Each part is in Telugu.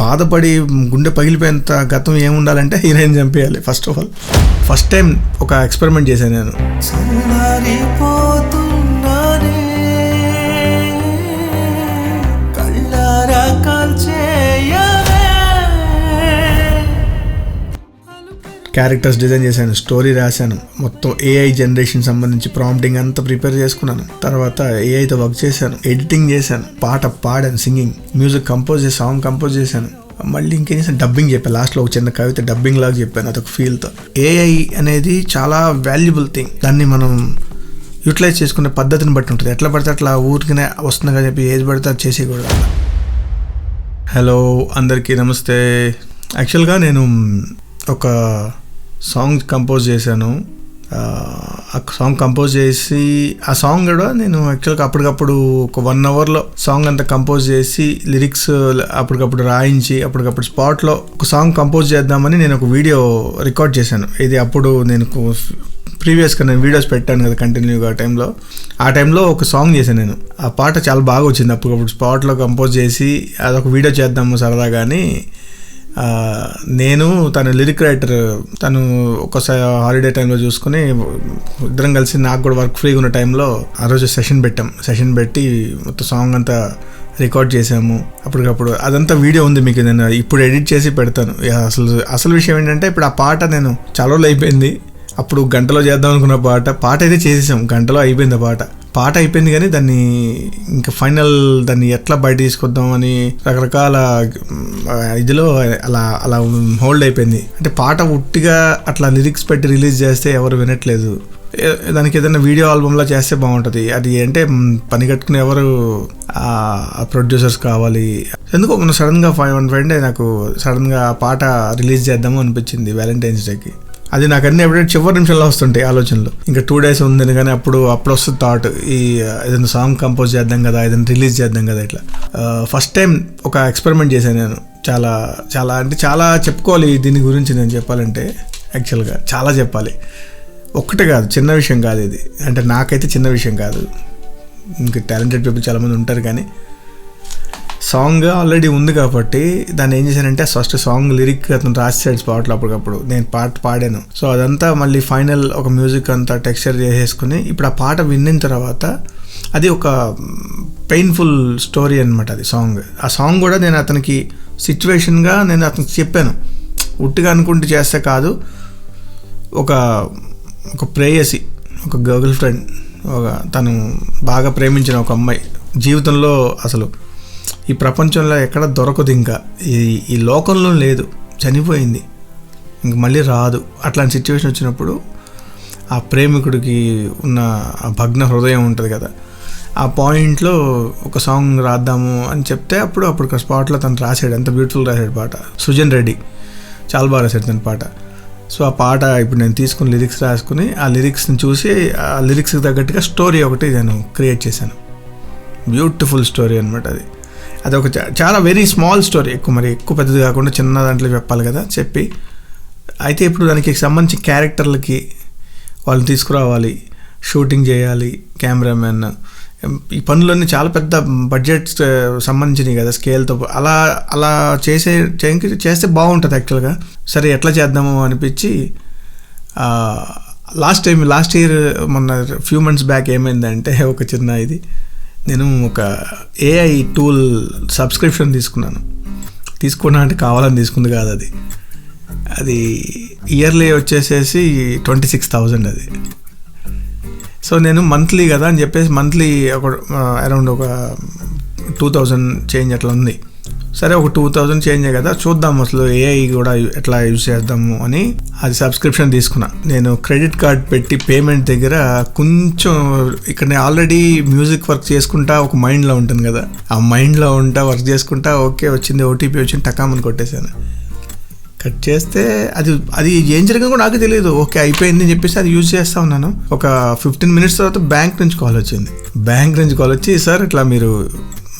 బాధపడి గుండె పగిలిపోయేంత గతం ఏముండాలంటే హీరోయిన్ చంపేయాలి first of all first time ఒక ఎక్స్పెరిమెంట్ చేశాను నేను. క్యారెక్టర్స్ డిజైన్ చేశాను స్టోరీ రాశాను మొత్తం ఏఐ జనరేషన్ సంబంధించి ప్రాంప్టింగ్ అంతా ప్రిపేర్ చేసుకున్నాను. తర్వాత ఏఐతో వర్క్ చేశాను ఎడిటింగ్ చేశాను పాట పాడాను సింగింగ్ మ్యూజిక్ కంపోజ్ చేసి సాంగ్ కంపోజ్ చేశాను. మళ్ళీ ఇంకేం చేసాను డబ్బింగ్ చెప్పాను. లాస్ట్లో ఒక చిన్న కవిత డబ్బింగ్ లాగా చెప్పాను అదొక ఫీల్తో ఏఐ అనేది చాలా వాల్యుబుల్ థింగ్ దాన్ని మనం యూటిలైజ్ చేసుకునే పద్ధతిని బట్టి ఉంటుంది. ఎట్లా పడితే అట్లా ఊరికినే వస్తుంది కదా చెప్పి ఏది పడితే అది చేసేయకూడదు. హలో అందరికీ నమస్తే. యాక్చువల్గా నేను ఒక సాంగ్ కంపోజ్ చేశాను. ఆ, సాంగ్ కంపోజ్ చేసి ఆ సాంగ్ కూడా నేను యాక్చువల్గా అప్పటికప్పుడు ఒక వన్ అవర్లో సాంగ్ అంతా కంపోజ్ చేసి లిరిక్స్ అప్పటికప్పుడు రాయించి అప్పటికప్పుడు స్పాట్లో ఒక సాంగ్ కంపోజ్ చేద్దామని నేను ఒక వీడియో రికార్డ్ చేశాను. ఇది అప్పుడు నేను ప్రీవియస్గా నేను వీడియోస్ పెట్టాను కదా కంటిన్యూగా ఆ టైంలో. ఆ టైంలో ఒక సాంగ్ చేశాను నేను. ఆ పాట చాలా బాగా వచ్చింది అప్పటికప్పుడు. స్పాట్లో కంపోజ్ చేసి అదొక వీడియో చేద్దాము సరదాగా అని నేను తను లిరిక్ రైటర్ తను ఒకసారి హాలిడే టైంలో చూసుకుని ఇద్దరం కలిసి నాకు కూడా వర్క్ ఫ్రీగా ఉన్న టైంలో ఆ రోజు సెషన్ పెట్టాం. సెషన్ పెట్టి మొత్తం సాంగ్ అంతా రికార్డ్ చేసాము. అప్పటికప్పుడు అదంతా వీడియో ఉంది మీకు నేను ఇప్పుడు ఎడిట్ చేసి పెడతాను. అసలు అసలు విషయం ఏంటంటే ఇప్పుడు ఆ పాట నేను చాలా రోజులు అయిపోయింది. అప్పుడు గంటలో చేద్దాం అనుకున్న పాట పాట అయితే చేసేసాం. గంటలో అయిపోయింది ఆ పాట. పాట అయిపోయింది కానీ దాన్ని ఇంకా ఫైనల్ దాన్ని ఎట్లా బయట తీసుకొద్దాం అని రకరకాల ఇదిలో అలా అలా హోల్డ్ అయిపోయింది. అంటే పాట ఉట్టిగా అట్లా లిరిక్స్ పెట్టి రిలీజ్ చేస్తే ఎవరు వినట్లేదు. దానికి ఏదైనా వీడియో ఆల్బమ్లా చేస్తే బాగుంటుంది. అది అంటే పని కట్టుకుని ఎవరు ప్రొడ్యూసర్స్ కావాలి. ఎందుకో మనం సడన్గా ఫైవ్ వన్ ఫ్రెండ్ నాకు సడన్గా పాట రిలీజ్ చేద్దాము అనిపించింది వ్యాలంటైన్స్ డేకి. అది నాకు అన్ని ఎప్పుడైనా చివరి నిమిషంలో వస్తుంటాయి ఆలోచనలు. ఇంకా టూ డేస్ ఉంది కానీ అప్పుడు అప్పుడు వస్తుంది థాట్ ఈ ఏదైనా సాంగ్ కంపోజ్ చేద్దాం కదా ఏదైనా రిలీజ్ చేద్దాం కదా ఇట్లా. ఫస్ట్ టైం ఒక ఎక్స్పెరిమెంట్ చేశాను నేను. చాలా చాలా అంటే చాలా చెప్పుకోవాలి దీని గురించి నేను చెప్పాలంటే. యాక్చువల్గా చాలా చెప్పాలి. ఒక్కటే కాదు చిన్న విషయం కాదు ఇది. అంటే నాకైతే చిన్న విషయం కాదు. ఇంకా టాలెంటెడ్ పీపుల్ చాలామంది ఉంటారు కానీ సాంగ్ ఆల్రెడీ ఉంది కాబట్టి దాన్ని ఏం చేశానంటే ఫస్ట్ సాంగ్ లిరిక్ అతను రాసాడు స్పాట్లో అప్పటికప్పుడు. నేను పాట పాడాను. సో అదంతా మళ్ళీ ఫైనల్ ఒక మ్యూజిక్ అంతా టెక్స్చర్ చేసేసుకుని ఇప్పుడు ఆ పాట విన్న తర్వాత అది ఒక పెయిన్ఫుల్ స్టోరీ అనమాట అది సాంగ్. ఆ సాంగ్ కూడా నేను అతనికి సిచ్యువేషన్గా నేను అతనికి చెప్పాను. ఉట్టిగా అనుకుంటూ చేస్తే కాదు ఒక ఒక ప్రేయసి ఒక గర్ల్ ఫ్రెండ్ ఒక తను బాగా ప్రేమించిన ఒక అమ్మాయి జీవితంలో అసలు ఈ ప్రపంచంలో ఎక్కడ దొరకదు ఇంకా. ఈ ఈ లోకంలో లేదు. చనిపోయింది. ఇంక మళ్ళీ రాదు. అట్లాంటి సిచ్యువేషన్ వచ్చినప్పుడు ఆ ప్రేమికుడికి ఉన్న ఆ భగ్న హృదయం ఉంటుంది కదా. ఆ పాయింట్లో ఒక సాంగ్ రాద్దాము అని చెప్తే అప్పుడు అప్పుడు స్పాట్లో తను రాశాడు. ఎంత బ్యూటిఫుల్ రాశాడు పాట. సుజన్ రెడ్డి చాలా బాగా రాశాడు తన పాట. సో ఆ పాట ఇప్పుడు నేను తీసుకుని లిరిక్స్ రాసుకుని ఆ లిరిక్స్ని చూసి ఆ లిరిక్స్కి తగ్గట్టుగా స్టోరీ ఒకటి నేను క్రియేట్ చేశాను. బ్యూటిఫుల్ స్టోరీ అనమాట అది. అది ఒక చాలా వెరీ స్మాల్ స్టోరీ ఎక్కువ మరి ఎక్కువ పెద్దది కాకుండా చిన్న దాంట్లో చెప్పాలి కదా చెప్పి. అయితే ఇప్పుడు దానికి సంబంధించిన క్యారెక్టర్లకి వాళ్ళని తీసుకురావాలి షూటింగ్ చేయాలి కెమెరామెన్. ఈ పనులన్నీ చాలా పెద్ద బడ్జెట్ సంబంధించినవి కదా స్కేల్తో అలా అలా చేసే చేయ- చేస్తే బాగుంటుంది యాక్చువల్గా సరే ఎట్లా చేద్దాము అనిపించి లాస్ట్ టైం లాస్ట్ ఇయర్ మొన్న ఫ్యూ మంత్స్ బ్యాక్ ఏమైందంటే ఒక చిన్న ఇది. నేను ఒక ఏఐ టూల్ సబ్స్క్రిప్షన్ తీసుకున్నాను. తీసుకున్నా అంటే కావాలని తీసుకుంది కాదు అది. అది ఇయర్లీ వచ్చేసేసి ట్వంటీ సిక్స్ థౌజండ్ అది. సో నేను మంత్లీ కదా అని చెప్పేసి మంత్లీ ఒక అరౌండ్ ఒక టూ థౌజండ్ చేంజ్ అట్లా ఉంది. సరే ఒక టూ థౌజండ్ చేంజ్ కదా చూద్దాం అసలు ఏఐ కూడా ఎట్లా యూజ్ చేద్దాము అని అది సబ్స్క్రిప్షన్ తీసుకున్నా. నేను క్రెడిట్ కార్డ్ పెట్టి పేమెంట్ దగ్గర కొంచెం ఇక్కడ నేను ఆల్రెడీ మ్యూజిక్ వర్క్ చేసుకుంటా ఒక మైండ్లో ఉంటుంది కదా. ఆ మైండ్లో ఉంటా వర్క్ చేసుకుంటా ఓకే వచ్చింది ఓటీపీ వచ్చింది టకామని కొట్టేశాను. కట్ చేస్తే అది అది ఏం జరిగిందో కూడా నాకు తెలియదు. ఓకే అయిపోయింది అని చెప్పేసి అది యూజ్ చేస్తా ఉన్నాను. ఒక ఫిఫ్టీన్ మినిట్స్ తర్వాత బ్యాంక్ నుంచి కాల్ వచ్చింది. బ్యాంక్ నుంచి కాల్ వచ్చి సార్ ఇట్లా మీరు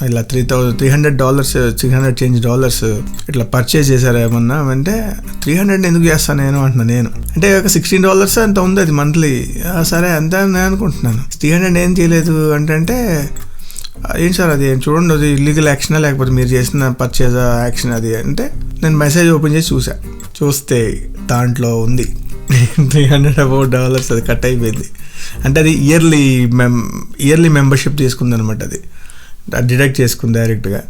ఇలా three thousand three hundred dollars three hundred change dollars ఇట్లా పర్చేజ్ చేశారా ఏమన్నా? అంటే త్రీ హండ్రెడ్ ఎందుకు చేస్తాను నేను అంటున్నా నేను. అంటే ఒక సిక్స్టీన్ డాలర్స్ అంత ఉంది అది మంత్లీ సరే అంత నేను అనుకుంటున్నాను. త్రీ హండ్రెడ్ ఏం చేయలేదు అంటే ఏం సార్ అది? చూడండి అది ఇల్లీగల్ యాక్షనా లేకపోతే మీరు చేసిన పర్చేజ్ యాక్షన్ అది? అంటే నేను మెసేజ్ ఓపెన్ చేసి చూసా. చూస్తే దాంట్లో ఉంది. త్రీ హండ్రెడ్ అబౌట్ డాలర్స్ అది కట్ అయిపోయింది. అంటే అది ఇయర్లీ మెం ఇయర్లీ మెంబర్షిప్ తీసుకుందనమాట అది. డిడక్ట్ చేసుకుంది డైరెక్ట్గా.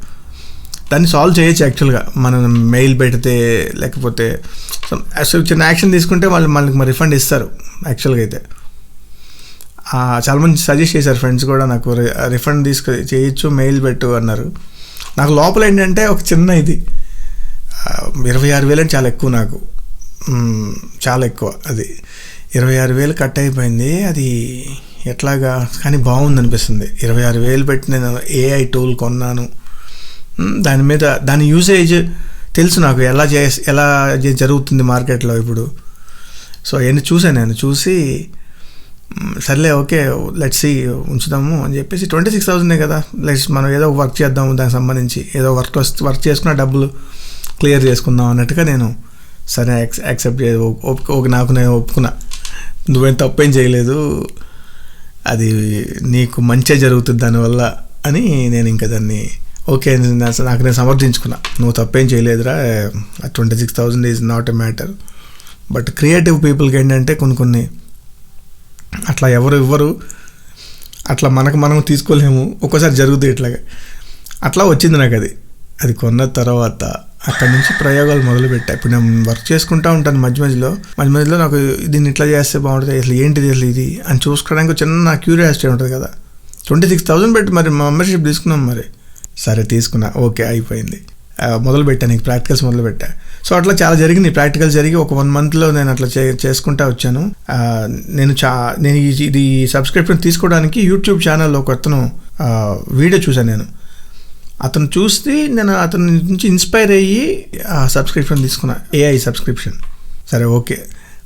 దాన్ని సాల్వ్ చేయొచ్చు యాక్చువల్గా. మనం మెయిల్ పెడితే లేకపోతే అసలు చిన్న యాక్షన్ తీసుకుంటే వాళ్ళు మనకి మరి రిఫండ్ ఇస్తారు యాక్చువల్గా అయితే. చాలా మంది సజెస్ట్ చేశారు ఫ్రెండ్స్ కూడా నాకు రిఫండ్ తీసుకు చేయొచ్చు మెయిల్ పెట్టు అన్నారు. నాకు లోపల ఏంటంటే ఒక చిన్న ఇది. ఇరవై ఆరు వేలు అంటే చాలా ఎక్కువ నాకు. చాలా ఎక్కువ అది. ఇరవై ఆరు వేలు కట్ అయిపోయింది అది ఎట్లాగా? కానీ బాగుంది అనిపిస్తుంది ఇరవై ఆరు వేలు పెట్టి నేను ఏఐ టూల్ కొన్నాను. దాని మీద దాని యూసేజ్ తెలుసు నాకు ఎలా చే ఎలా జరుగుతుంది మార్కెట్లో ఇప్పుడు. సో అవన్నీ చూసాను నేను. చూసి సర్లే ఓకే లెట్స్ సి ఉంచుదాము అని చెప్పేసి ట్వంటీ సిక్స్ థౌసండే కదా. లెట్స్ మనం ఏదో వర్క్ చేద్దాము దానికి సంబంధించి. ఏదో వర్క్ వస్తే వర్క్ చేసుకున్న డబ్బులు క్లియర్ చేసుకుందాం అన్నట్టుగా నేను సరే యాక్సెప్ట్ చే ఒప్పుకో నాకు నేను ఒప్పుకున్నా. నువ్వేం తప్పేం చేయలేదు. అది నీకు మంచి జరుగుతుంది దానివల్ల అని నేను ఇంకా దాన్ని ఓకే నాకు నేను సమర్థించుకున్నా. నువ్వు తప్పేం చేయలేదురా twenty six thousand is not a matter but creative పీపుల్కి ఏంటంటే కొన్ని కొన్ని అట్లా ఎవరు ఇవ్వరు అట్లా మనకు మనం తీసుకోలేము. ఒక్కోసారి జరుగుతుంది ఇట్లాగా. అట్లా వచ్చింది నాకు అది అది కొన్న తర్వాత అక్కడి నుంచి ప్రయోగాలు మొదలుపెట్టా. ఇప్పుడు నేను వర్క్ చేసుకుంటా ఉంటాను మధ్య మధ్యలో. మధ్య మధ్యలో నాకు దీన్ని ఇట్లా చేస్తే బాగుంటుంది అసలు ఏంటిది అసలు ఇది అని చూసుకోవడానికి చిన్న చిన్న క్యూరియాసిటీ ఉంటుంది కదా. ట్వంటీ సిక్స్ థౌసండ్ పెట్టి మరి మెంబర్షిప్ తీసుకున్నాం మరి. సరే తీసుకున్నా. ఓకే అయిపోయింది. మొదలు పెట్టాను నీకు ప్రాక్టికల్స్ మొదలు పెట్టా సో అట్లా చాలా జరిగింది ప్రాక్టికల్స్ జరిగి ఒక వన్ మంత్లో నేను అట్లా చే చేసుకుంటా వచ్చాను. నేను చా నేను ఇది సబ్స్క్రిప్షన్ తీసుకోవడానికి యూట్యూబ్ ఛానల్లో ఒక అతను వీడియో చూశాను నేను. అతను చూస్తే నేను అతని నుంచి ఇన్స్పైర్ అయ్యి ఆ సబ్స్క్రిప్షన్ తీసుకున్నా ఏఐ సబ్స్క్రిప్షన్. సరే ఓకే.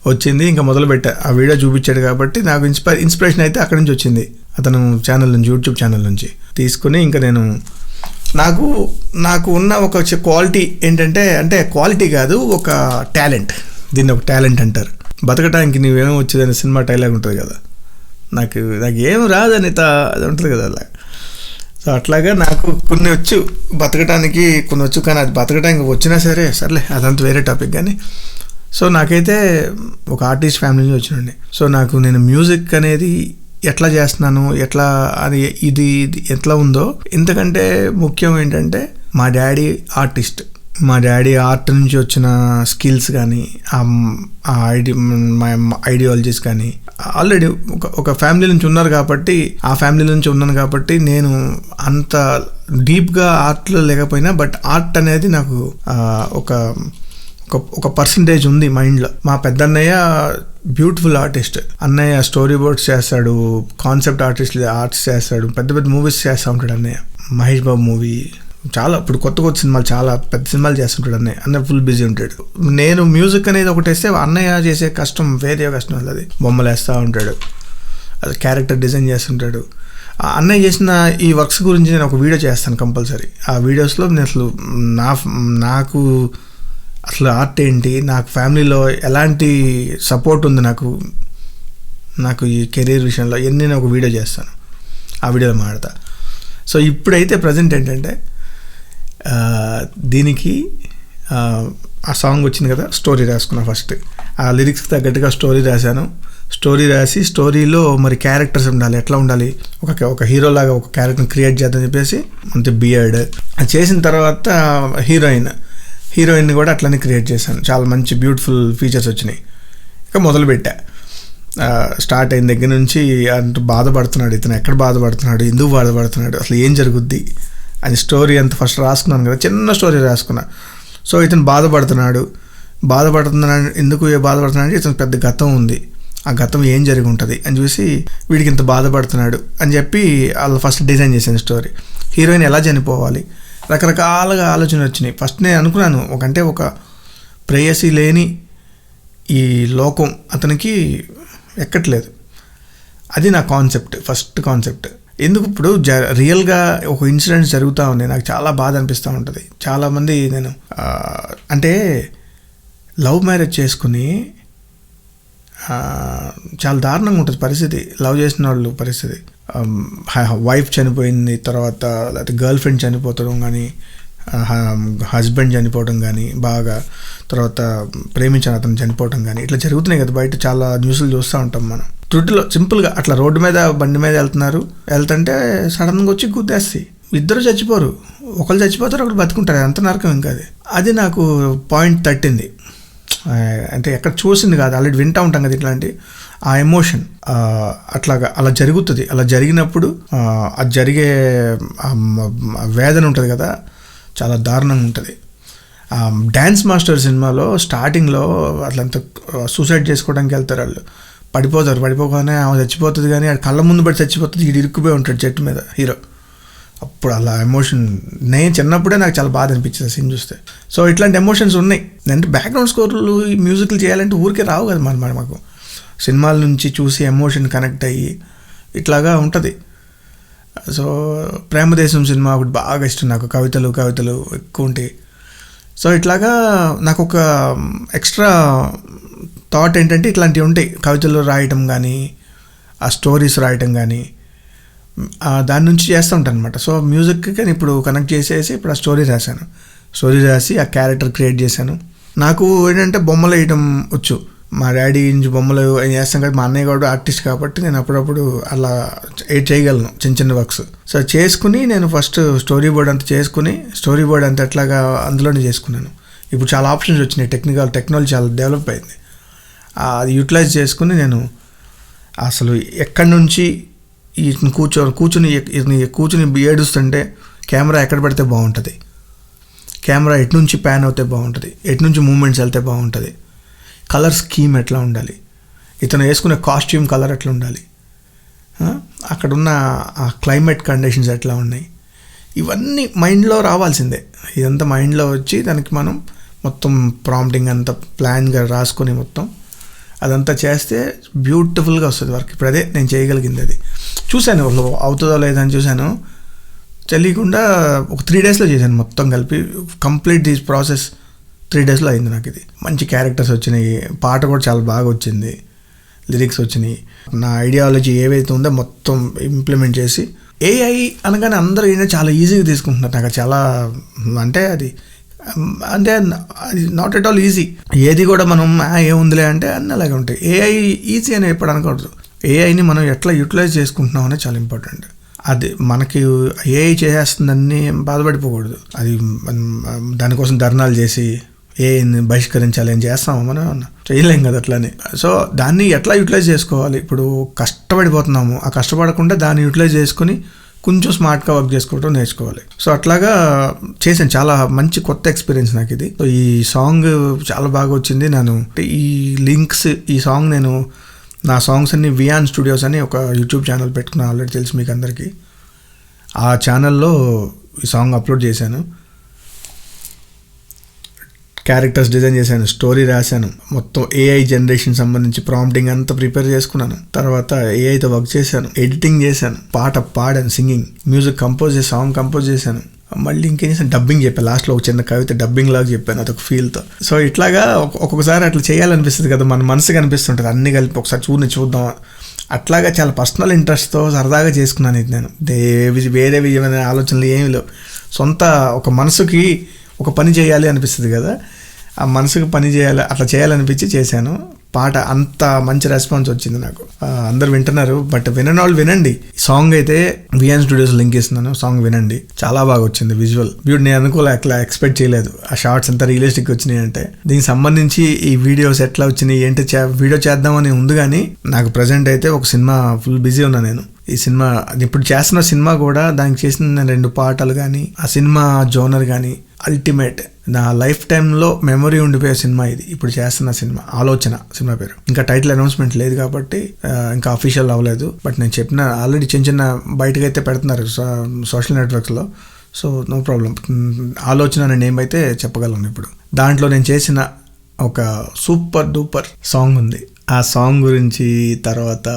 వచ్చింది ఇంకా మొదలు పెట్టా. ఆ వీడియో చూపించాడు కాబట్టి నాకు ఇన్స్పైర్ ఇన్స్పిరేషన్ అయితే అక్కడి నుంచి వచ్చింది. అతను ఛానల్ నుంచి యూట్యూబ్ ఛానల్ నుంచి. తీసుకుని ఇంకా నేను నాకు నాకు ఉన్న ఒక క్వాలిటీ ఏంటంటే అంటే క్వాలిటీ కాదు ఒక టాలెంట్ దీన్ని ఒక టాలెంట్ అంటారు. బతకటానికి నువ్వేమో వచ్చేదని సినిమా డైలాగ్ ఉంటుంది కదా. నాకు నాకు ఏం రాదు అనిత అది ఉంటుంది కదా అలా. సో అట్లాగా నాకు కొన్ని వచ్చు బతకడానికి కొన్ని వచ్చు కానీ అది బతకడానికి వచ్చినా సరే సర్లే అదంతా వేరే టాపిక్ కానీ సో నాకైతే ఒక ఆర్టిస్ట్ ఫ్యామిలీ నుంచి వచ్చినండి. సో నాకు నేను మ్యూజిక్ అనేది ఎట్లా చేస్తున్నాను ఎట్లా అది ఇది ఇది ఎట్లా ఉందో. ఎందుకంటే ముఖ్యం ఏంటంటే మా డాడీ ఆర్టిస్ట్ మా డాడీ ఆర్ట్ నుంచి వచ్చిన స్కిల్స్ కానీ ఆ ఐడి మా ఐడియాలజీస్ కానీ ఆల్రెడీ ఒక ఒక ఫ్యామిలీ నుంచి ఉన్నారు కాబట్టి ఆ ఫ్యామిలీ నుంచి ఉన్నాను కాబట్టి నేను అంత డీప్గా ఆర్ట్లో లేకపోయినా బట్ ఆర్ట్ అనేది నాకు ఒక ఒక ఒక పర్సంటేజ్ ఉంది మైండ్లో. మా పెద్దన్నయ్య బ్యూటిఫుల్ ఆర్టిస్ట్. అన్నయ్య స్టోరీ బోర్డ్స్ చేస్తాడు కాన్సెప్ట్ ఆర్టిస్ట్ ఆర్ట్స్ చేస్తాడు పెద్ద పెద్ద మూవీస్ చేస్తూ ఉంటాడు అన్నయ్య. మహేష్ బాబు మూవీ చాలా ఇప్పుడు కొత్త కొత్త సినిమాలు చాలా పెద్ద సినిమాలు చేస్తుంటాడు అన్నయ్య. అన్నయ్య ఫుల్ బిజీ ఉంటాడు. నేను మ్యూజిక్ అనేది ఒకటి వేస్తే అన్నయ్య చేసే కష్టం వేరే కష్టం అది బొమ్మలు వేస్తూ ఉంటాడు. అది క్యారెక్టర్ డిజైన్ చేస్తుంటాడు. ఆ అన్నయ్య చేసిన ఈ వర్క్స్ గురించి నేను ఒక వీడియో చేస్తాను కంపల్సరీ ఆ వీడియోస్లో నేను అసలు నా నాకు అసలు ఆర్ట్ ఏంటి నాకు ఫ్యామిలీలో ఎలాంటి సపోర్ట్ ఉంది నాకు నాకు ఈ కెరీర్ విషయంలో ఎన్ని నేను ఒక వీడియో చేస్తాను. ఆ వీడియోలో మాడతా సో ఇప్పుడైతే ప్రజెంట్ ఏంటంటే దీనికి ఆ, సాంగ్ వచ్చింది కదా స్టోరీ రాసుకున్నా ఫస్ట్ ఆ లిరిక్స్కి తగ్గట్టుగా స్టోరీ రాశాను. స్టోరీ రాసి స్టోరీలో మరి క్యారెక్టర్స్ ఉండాలి ఎట్లా ఉండాలి ఒక ఒక హీరోలాగా ఒక క్యారెక్టర్ క్రియేట్ చేద్దామని చెప్పేసి అంతే బియర్డ్ అది చేసిన తర్వాత హీరోయిన్ హీరోయిన్ కూడా అట్లనే క్రియేట్ చేశాను. చాలా మంచి బ్యూటిఫుల్ ఫీచర్స్ వచ్చినాయి. ఇక మొదలుపెట్టా స్టార్ట్ అయిన దగ్గర నుంచి అంటూ బాధపడుతున్నాడు ఇతను. ఎక్కడ బాధపడుతున్నాడు? ఎందుకు బాధపడుతున్నాడు? అసలు ఏం జరుగుద్ది? అది స్టోరీ అంత ఫస్ట్ రాసుకున్నాను కదా చిన్న స్టోరీ రాసుకున్నా. సో ఇతను బాధపడుతున్నాడు. బాధపడుతున్నాడు ఎందుకు బాధపడుతున్నాడు అంటే ఇతను పెద్ద గతం ఉంది. ఆ గతం ఏం జరిగి ఉంటుంది అని చూసి వీడికి ఇంత బాధపడుతున్నాడు అని చెప్పి వాళ్ళు ఫస్ట్ డిజైన్ చేశాను స్టోరీ. హీరోయిన్ ఎలా చనిపోవాలి? రకరకాలుగా ఆలోచన వచ్చినాయి. ఫస్ట్ నేను అనుకున్నాను ఒక అంటే ఒక ప్రేయసి లేని ఈ లోకం అతనికి ఎక్కట్లేదు. అది నా కాన్సెప్ట్ ఫస్ట్ కాన్సెప్ట్. ఎందుకు ఇప్పుడు జ రియల్గా ఒక ఇన్సిడెంట్ జరుగుతూ ఉంది నాకు చాలా బాధ అనిపిస్తూ ఉంటుంది. చాలామంది నేను అంటే లవ్ మ్యారేజ్ చేసుకుని చాలా దారుణంగా ఉంటుంది పరిస్థితి. లవ్ చేసిన వాళ్ళు పరిస్థితి వైఫ్ చనిపోయింది తర్వాత లేకపోతే గర్ల్ ఫ్రెండ్ చనిపోతడం కానీ హస్బెండ్ చనిపోవడం కానీ బాగా తర్వాత ప్రేమించిన అతను చనిపోవడం కానీ ఇట్లా జరుగుతున్నాయి కదా బయట చాలా న్యూస్లు చూస్తూ ఉంటాం మనం. త్రుటిలో సింపుల్గా అట్లా రోడ్డు మీద బండి మీద వెళ్తున్నారు. వెళ్తుంటే సడన్గా వచ్చి గుద్దేస్తాయి. ఇద్దరు చచ్చిపోరు. ఒకళ్ళు చచ్చిపోతారు ఒకరు బతుకుంటారు. అంత నరకం ఇంకా అది. అది నాకు పాయింట్ తట్టింది. అంటే ఎక్కడ చూసింది కాదు. ఆల్రెడీ వింటూ ఉంటాం కదా ఇట్లాంటి ఆ ఎమోషన్. అట్లాగా అలా జరుగుతుంది. అలా జరిగినప్పుడు అది జరిగే వేదన ఉంటుంది కదా. చాలా దారుణంగా ఉంటుంది. డ్యాన్స్ మాస్టర్ సినిమాలో స్టార్టింగ్లో అట్లంతా సూసైడ్ చేసుకోవడానికి వెళ్తారు వాళ్ళు. పడిపోతారు పడిపోగానే ఆమె చచ్చిపోతుంది కానీ ఆడ కళ్ళ ముందు పడి చచ్చిపోతుంది ఇది ఇరుక్కుపోయి ఉంటాడు చెట్టు మీద హీరో. అప్పుడు అలా ఎమోషన్ నేను చిన్నప్పుడే నాకు చాలా బాధ అనిపించింది సీన్ చూస్తే. సో ఇట్లాంటి ఎమోషన్స్ ఉన్నాయి. అంటే బ్యాక్గ్రౌండ్ స్కోర్లు ఈ మ్యూజిక్లు చేయాలంటే ఊరికే రావు కదా మన మన- మాకు. సినిమాల నుంచి చూసి ఎమోషన్ కనెక్ట్ అయ్యి ఇట్లాగా ఉంటుంది. సో ప్రేమదేశం సినిమా ఒకటి బాగా ఇష్టం నాకు. కవితలు కవితలు ఎక్కువ ఉంటాయి సో ఇట్లాగా నాకు ఒక ఎక్స్ట్రా థాట్ ఏంటంటే ఇట్లాంటివి ఉంటాయి. కవితలు రాయటం కానీ ఆ స్టోరీస్ రాయటం కానీ దాని నుంచి చేస్తూ ఉంటాను అనమాట సో మ్యూజిక్కి కానీ ఇప్పుడు కనెక్ట్ చేసేసి ఇప్పుడు ఆ స్టోరీ రాశాను. స్టోరీ రాసి ఆ క్యారెక్టర్ క్రియేట్ చేశాను. నాకు ఏంటంటే బొమ్మలు వేయటం వచ్చు. మా డాడీ నుంచి బొమ్మలు ఏం చేస్తాం కదా మా అన్నయ్య కూడా ఆర్టిస్ట్ కాబట్టి నేను అప్పుడప్పుడు అలా ఏ చేయగలను చిన్న చిన్న వర్క్స్. సో చేసుకుని నేను ఫస్ట్ స్టోరీ బోర్డ్ అంతా చేసుకుని స్టోరీ బోర్డ్ అంతా ఎట్లాగా అందులోనే చేసుకున్నాను. ఇప్పుడు చాలా ఆప్షన్స్ వచ్చినాయి టెక్నికల్ టెక్నాలజీ చాలా డెవలప్ అయింది. అది యూటిలైజ్ చేసుకుని నేను అసలు ఎక్కడి నుంచి ఇతను కూర్చో కూర్చుని ఇతని కూర్చుని ఏడుస్తుంటే కెమెరా ఎక్కడ పెడితే బాగుంటుంది. కెమెరా ఎటు నుంచి ప్యాన్ అవుతే బాగుంటుంది ఎటు నుంచి మూమెంట్స్ వెళ్తే బాగుంటుంది. కలర్ స్కీమ్ ఎట్లా ఉండాలి? ఇతను వేసుకునే కాస్ట్యూమ్ కలర్ ఎట్లా ఉండాలి? అక్కడున్న ఆ క్లైమేట్ కండిషన్స్ ఎట్లా ఉన్నాయి? ఇవన్నీ మైండ్లో రావాల్సిందే. ఇదంతా మైండ్లో వచ్చి దానికి మనం మొత్తం ప్రాంప్టింగ్ అంతా ప్లాన్గా రాసుకొని మొత్తం అదంతా చేస్తే బ్యూటిఫుల్గా వస్తుంది వర్క్. ఇప్పుడు అదే నేను చేయగలిగింది అది. చూశాను వాళ్ళు అవుతుందో లేదని చూశాను. తెలియకుండా ఒక త్రీ డేస్లో చేశాను మొత్తం కలిపి. కంప్లీట్ దిస్ ప్రాసెస్ త్రీ డేస్లో అయింది నాకు ఇది మంచి క్యారెక్టర్స్ వచ్చినాయి. పాట కూడా చాలా బాగా వచ్చింది. లిరిక్స్ వచ్చినాయి. నా ఐడియాలజీ ఏవైతే ఉందో మొత్తం ఇంప్లిమెంట్ చేసి ఏఐ అనగానే అందరూ ఏంటంటే చాలా ఈజీగా తీసుకుంటున్నారు. నాకు చాలా అంటే అది అంటే అది నాట్ ఎట్ ఆల్ ఈజీ ఏది కూడా మనం ఏముందిలే అంటే అన్నీ అలాగే ఉంటాయి. ఏఐ ఈజీ అని ఎప్పుడు అనకూడదు ఏఐని మనం ఎట్లా యూటిలైజ్ చేసుకుంటున్నాం అనేది చాలా ఇంపార్టెంట్ అది మనకి ఏఐ చేసేస్తుందని బాధపడిపోకూడదు. అది దానికోసం ధర్నాలు చేసి ఏఐని బహిష్కరించాలి అని చేస్తామా మనం? ఏమన్నా? చేయలేం కదా అట్లని. సో దాన్ని ఎట్లా యూటిలైజ్ చేసుకోవాలి? ఇప్పుడు కష్టపడిపోతున్నాము. ఆ కష్టపడకుండా దాన్ని యూటిలైజ్ చేసుకుని కొంచెం స్మార్ట్గా వర్క్ చేసుకోవడం నేర్చుకోవాలి. సో అట్లాగా చేశాను. చాలా మంచి కొత్త ఎక్స్పీరియన్స్ నాకు ఇది. సో ఈ సాంగ్ చాలా బాగా వచ్చింది. నేను ఈ లింక్స్ ఈ సాంగ్ నేను నా సాంగ్స్ అన్ని వియాన్ స్టూడియోస్ అని ఒక యూట్యూబ్ ఛానల్ పెట్టుకున్నాను. ఆల్రెడీ తెలుసు మీకు అందరికీ. ఆ ఛానల్లో ఈ సాంగ్ అప్లోడ్ చేశాను. క్యారెక్టర్స్ డిజైన్ చేశాను స్టోరీ రాశాను మొత్తం ఏఐ జనరేషన్ సంబంధించి ప్రాంప్టింగ్ అంతా ప్రిపేర్ చేసుకున్నాను. తర్వాత ఏఐతో వర్క్ చేశాను ఎడిటింగ్ చేశాను పాట పాడాను సింగింగ్ మ్యూజిక్ కంపోజ్ చేసి సాంగ్ కంపోజ్ చేశాను. మళ్ళీ ఇంకేం చేసాను డబ్బింగ్ చెప్పాను లాస్ట్లో ఒక చిన్న కవిత డబ్బింగ్ లాగా చెప్పాను అదొక ఫీల్తో సో ఇట్లాగా ఒక్కొక్కసారి అట్లా చేయాలనిపిస్తుంది కదా మన మనసుకి అనిపిస్తుంటుంది. అన్ని కలిపి ఒకసారి చూడని చూద్దాం అట్లాగా చాలా పర్సనల్ ఇంట్రెస్ట్తో సరదాగా చేసుకున్నాను ఇది నేను. వేరే ఏమైనా ఆలోచనలు ఏమి లేవు. సొంత ఒక మనసుకి ఒక పని చేయాలి అనిపిస్తుంది కదా. ఆ మనసుకు పని చేయాలి అట్లా చేయాలనిపించి చేశాను. పాట అంత మంచి రెస్పాన్స్ వచ్చింది నాకు. అందరు వింటున్నారు బట్ వినని వాళ్ళు వినండి. సాంగ్ అయితే విఎన్ స్టూడియోస్ లింక్ ఇస్తున్నాను సాంగ్ వినండి. చాలా బాగా వచ్చింది విజువల్. బ్యూటీ నేను అనుకోలే అట్లా ఎక్స్పెక్ట్ చేయలేదు. ఆ షార్ట్స్ ఎంత రియలిస్టిక్ వచ్చినాయి అంటే దీనికి సంబంధించి ఈ వీడియోస్ ఎట్లా వచ్చినాయి ఏంటి వీడియో చేద్దామని ఉంది కానీ నాకు ప్రజెంట్ అయితే ఒక సినిమా ఫుల్ బిజీ ఉన్నా నేను. ఈ సినిమా ఇప్పుడు చేస్తున్న సినిమా కూడా దానికి చేసిన రెండు పాటలు కానీ ఆ సినిమా జోనర్ కానీ అల్టిమేట్ నా లైఫ్ టైంలో మెమొరీ ఉండిపోయే సినిమా ఇది. ఇప్పుడు చేస్తున్న సినిమా ఆలోచన సినిమా పేరు. ఇంకా టైటిల్ అనౌన్స్మెంట్ లేదు కాబట్టి ఇంకా అఫీషియల్ అవ్వలేదు. బట్ నేను చెప్పిన ఆల్రెడీ చిన్న చిన్న బయటకు అయితే పెడుతున్నారు సోషల్ నెట్వర్క్స్లో సో నో ప్రాబ్లం ఆలోచన అనే నేమ్ అయితే చెప్పగలను ఇప్పుడు. దాంట్లో నేను చేసిన ఒక సూపర్ డూపర్ సాంగ్ ఉంది. ఆ సాంగ్ గురించి తర్వాత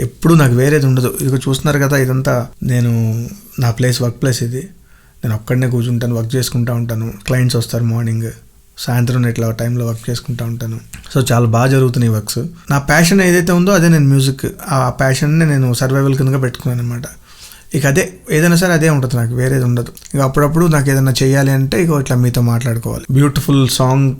ఎప్పుడు నాకు వేరేది ఉండదు. ఇది చూస్తున్నారు కదా ఇదంతా నేను నా ప్లేస్ వర్క్ ప్లేస్ ఇది. నేను ఒక్కడనే కూర్చుంటాను వర్క్ చేసుకుంటూ ఉంటాను. క్లయింట్స్ వస్తారు మార్నింగ్ సాయంత్రం ఇట్లా టైంలో వర్క్ చేసుకుంటూ ఉంటాను. సో చాలా బాగా జరుగుతున్నాయి వర్క్స్ నా ప్యాషన్ ఏదైతే ఉందో అదే నేను మ్యూజిక్ ఆ ప్యాషన్ని నేను సర్వైవల్ కిందగా పెట్టుకున్నాను అనమాట ఇక అదే ఏదైనా సరే అదే ఉంటుంది నాకు వేరేది ఉండదు. ఇక అప్పుడప్పుడు నాకు ఏదైనా చేయాలి అంటే ఇక ఇట్లా మీతో మాట్లాడుకోవాలి. బ్యూటిఫుల్ సాంగ్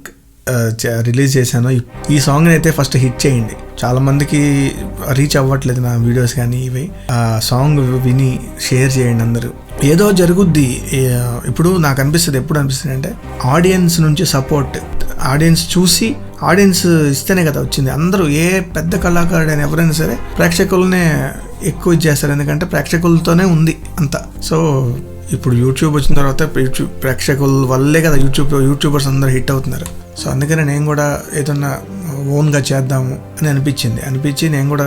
రిలీజ్ చేశాను. ఈ- సాంగ్ అయితే ఫస్ట్ హిట్ చేయండి. చాలా మందికి రీచ్ అవ్వట్లేదు నా వీడియోస్ కానీ ఇవి. ఆ సాంగ్ విని షేర్ చేయండి అందరూ. ఏదో జరుగుద్ది. ఇప్పుడు నాకు అనిపిస్తుంది ఎప్పుడు అనిపిస్తుంది అంటే ఆడియన్స్ నుంచి సపోర్ట్ ఆడియన్స్ చూసి ఆడియన్స్ ఇస్తేనే కదా వచ్చింది. అందరూ ఏ పెద్ద కళాకారుడైనా ఎవరైనా సరే ప్రేక్షకులనే ఎక్కువ ఇచ్చేస్తారు ఎందుకంటే ప్రేక్షకులతోనే ఉంది అంత. సో ఇప్పుడు యూట్యూబ్ వచ్చిన తర్వాత యూట్యూబ్ ప్రేక్షకుల వల్లే కదా యూట్యూబ్ యూట్యూబర్స్ అందరూ హిట్ అవుతున్నారు. సో అందుకనే నేను కూడా ఏదన్నా ఓన్గా చేద్దాము అని అనిపించింది. అనిపించి నేను కూడా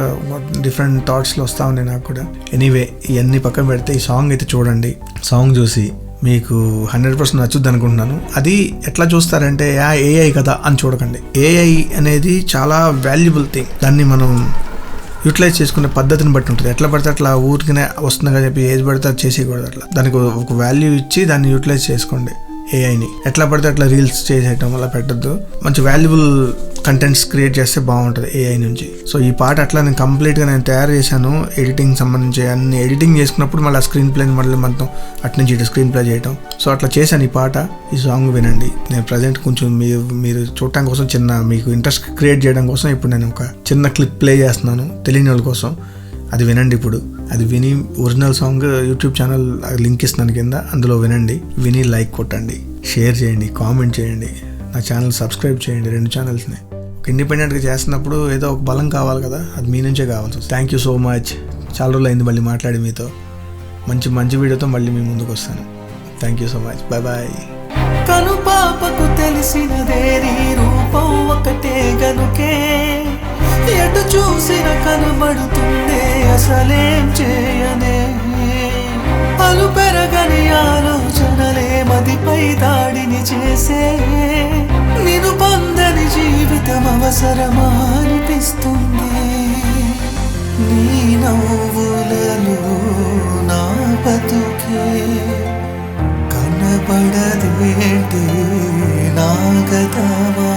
డిఫరెంట్ థాట్స్లో వస్తా ఉన్నాయి నాకు కూడా. ఎనీవే ఇవన్నీ పక్కన పెడితే ఈ సాంగ్ అయితే చూడండి. సాంగ్ చూసి మీకు హండ్రెడ్ పర్సెంట్ నచ్చుద్ది అనుకుంటున్నాను. అది ఎట్లా చూస్తారంటే యా ఏఐ కదా అని చూడకండి. ఏఐ అనేది చాలా వాల్యుబుల్ థింగ్ దాన్ని మనం యూటిలైజ్ చేసుకునే పద్ధతిని బట్టి ఉంటుంది. ఎట్లా పడితే అట్లా ఊరికినే వస్తుందని చెప్పి ఏజ్ పడితే చేసేయకూడదు అట్లా. దానికి ఒక వాల్యూ ఇచ్చి దాన్ని యూటిలైజ్ చేసుకోండి. ఏఐని ఎట్లా పడితే అట్లా రీల్స్ చేసేయటం వల్ల పెట్టద్దు. మంచి వాల్యుబుల్ కంటెంట్స్ క్రియేట్ చేస్తే బాగుంటుంది ఏఐ నుంచి. సో ఈ పాట అట్లా నేను కంప్లీట్గా నేను తయారు చేశాను. ఎడిటింగ్ సంబంధించి అన్ని ఎడిటింగ్ చేసుకున్నప్పుడు మళ్ళీ స్క్రీన్ ప్లేని మళ్ళీ మొత్తం అటు నుంచి ఇటు స్క్రీన్ ప్లే చేయటం. సో అట్లా చేశాను ఈ పాట. ఈ సాంగ్ వినండి. నేను ప్రజెంట్ కొంచెం మీరు మీరు చూడటం కోసం చిన్న మీకు ఇంట్రెస్ట్ క్రియేట్ చేయడం కోసం ఇప్పుడు నేను ఒక చిన్న క్లిప్ ప్లే చేస్తున్నాను. తెలియని వాళ్ళ కోసం. అది వినండి ఇప్పుడు. అది విని original song YouTube channel link ఇస్తున్నాను కింద అందులో వినండి. విని లైక్ కొట్టండి. షేర్ చేయండి. కామెంట్ చేయండి. నా ఛానల్ సబ్స్క్రైబ్ చేయండి రెండు ఛానల్స్ని. ఒక ఇండిపెండెంట్గా చేస్తున్నప్పుడు ఏదో ఒక బలం కావాలి కదా అది మీ నుంచే కావాల్సి వస్తుంది. థ్యాంక్ యూ సో మచ్ చాలా రోజులు అయింది మళ్ళీ మాట్లాడి మీతో. మంచి మంచి వీడియోతో మళ్ళీ మీ ముందుకు వస్తాను. Thank you so much bye bye కను పాపకు తెలిసినదే రూపం ఒకటే గనుకే. ఎటు చూసిన కనబడుతుందే అసలేం చేయనే. అలు పెరగని ఆలోచనలే మదిపై దాడిని చేసే. నేను పొందని జీవితం అవసరమా అనిపిస్తుంది. నీ నవ్వులలో నా బతుకే కనబడదేంటి నాగతమా